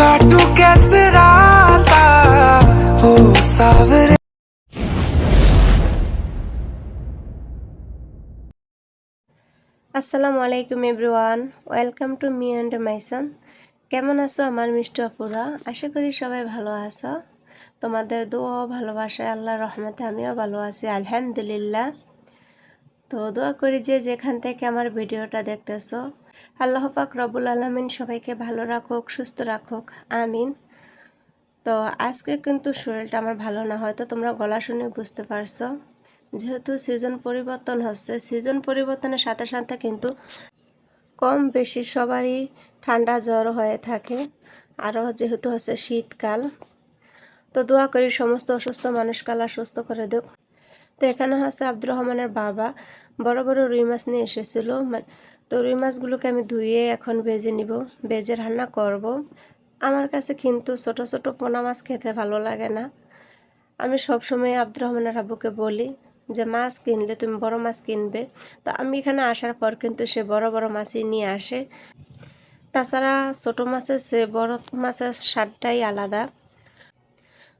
काटू कैसे राता हो सावरे আসসালামু আলাইকুম everyone welcome to me and my son কেমন আছো আমার মিষ্টি অপুরা আশা করি সবাই ভালো আছো তোমাদের দোয়া ও ভালোবাসায় আল্লাহ রহমতে আমিও ভালো আছি আলহামদুলিল্লাহ তো দোয়া করি যে যেখান থেকে আমার ভিডিওটা দেখতেছো, আল্লাহ পাক রবুল আলমিন সবাইকে ভালো রাখুক, সুস্থ রাখুক, আমিন। তো আজকে কিন্তু শরীরটা আমার ভালো না, হয়তো তোমরা গলা শুনে বুঝতে পারছ। যেহেতু সিজন পরিবর্তন হচ্ছে সিজন পরিবর্তনের সাথে সাথে কিন্তু কম বেশি সবারই ঠান্ডা জ্বর হয়ে থাকে। আরও যেহেতু হচ্ছে শীতকাল, তো দোয়া করি সমস্ত অসুস্থ মানুষকাল সুস্থ করে দেখ তো এখানে হচ্ছে আব্দুর রহমানের বাবা। বড় বড় রুই মাছ নিয়ে এসেছিল। তো রুই মাছগুলোকে আমি ধুয়ে এখন ভেজে নিব। ভেজে রান্না করব। আমার কাছে কিন্তু ছোট ছোট পোনা মাছ খেতে ভালো লাগে না। আমি সবসময় আব্দুর রহমানের আব্বুকে বলি যে, মাছ কিনলে তুমি বড় মাছ কিনবে। তো আমি এখানে আসার পর কিন্তু সে বড় বড় মাছই নিয়ে আসে। তাছাড়া ছোট মাছের সে বড় মাছের স্বাদটাই আলাদা।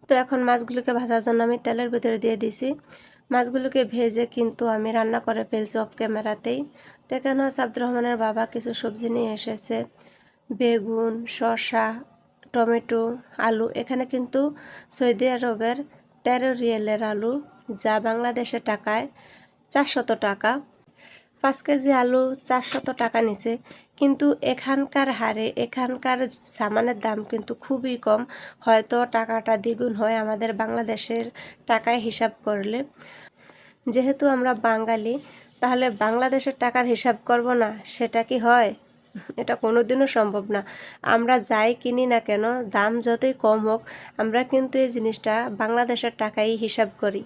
তো এখন মাছগুলোকে ভাজার জন্য আমি তেলের ভিতরে দিয়ে দিছি। মাছগুলোকে ভেজে কিন্তু আমি রান্না করে ফেলছি অফ ক্যামেরাতেই তো এখানে সাবদুর রহমানের বাবা কিছু সবজি নিয়ে এসেছে। বেগুন, শসা, টমেটো, আলু, এখানে কিন্তু সৌদি আরবের তেরো রিয়েলের আলু, যা বাংলাদেশের টাকায় চারশত টাকা। পাঁচ কেজি আলু চারশত টাকা নিছে। কিন্তু এখানকার হারে, এখানকার সামানের দাম কিন্তু খুবই কম। হয়তো টাকাটা দ্বিগুণ হয় আমাদের বাংলাদেশের টাকায় হিসাব করলে। যেহেতু আমরা বাঙালি, তাহলে বাংলাদেশের টাকার হিসাব করব না, সেটা কি হয়? এটা কোনোদিনও সম্ভব না। আমরা যাই কিনি না কেন, দাম যতই কম হোক, আমরা কিন্তু এই জিনিসটা বাংলাদেশের টাকাই হিসাব করি।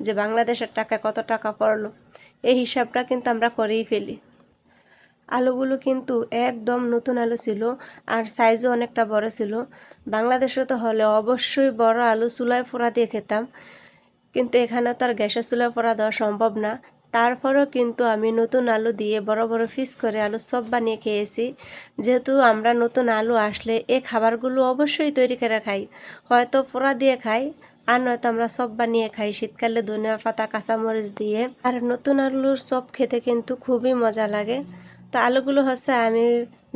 যে বাংলাদেশের টাকা কত টাকা পড়ল, এই হিসাবটা কিন্তু আমরা করেই ফেলি। আলুগুলো কিন্তু একদম নতুন আলু ছিল আর সাইজও অনেকটা বড় ছিল। বাংলাদেশে তো হলে অবশ্যই বড় আলু চুলায় ফোড়া দিয়ে খেতাম, কিন্তু এখানে তো আর গ্যাসের চুলায় ফোড়া দেওয়া সম্ভব না। তারপরেও কিন্তু আমি নতুন আলু দিয়ে বড় বড় ফিস করে আলু সব বানিয়ে খেয়েছি। যেহেতু আমরা নতুন আলু আসলে এ খাবারগুলো অবশ্যই তৈরি করে খাই, হয়তো ফোড়া দিয়ে খাই আর নয়তো আমরা সব বানিয়ে খাই। শীতকালে ধনিয়া পাতা, কাঁচামরিচ দিয়ে। আর নতুন আলুর সব খেতে কিন্তু খুবই মজা লাগে। তো আলুগুলো হচ্ছে আমি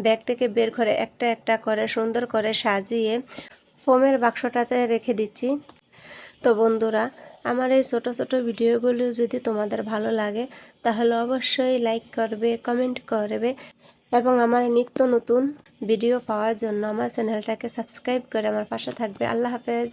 ব্যাগ থেকে বের করে একটা একটা করে সুন্দর করে সাজিয়ে ফোমের বাক্সটাতে রেখে দিচ্ছি। তো বন্ধুরা, আমার এই ছোট ছোট ভিডিওগুলো যদি তোমাদের ভালো লাগে, তাহলে অবশ্যই লাইক করবে কমেন্ট করবে এবং আমার নিত্য নতুন ভিডিও পাওয়ার জন্য আমার চ্যানেলটাকে সাবস্ক্রাইব করে আমার পাশে থাকবে। আল্লাহ হাফেজ।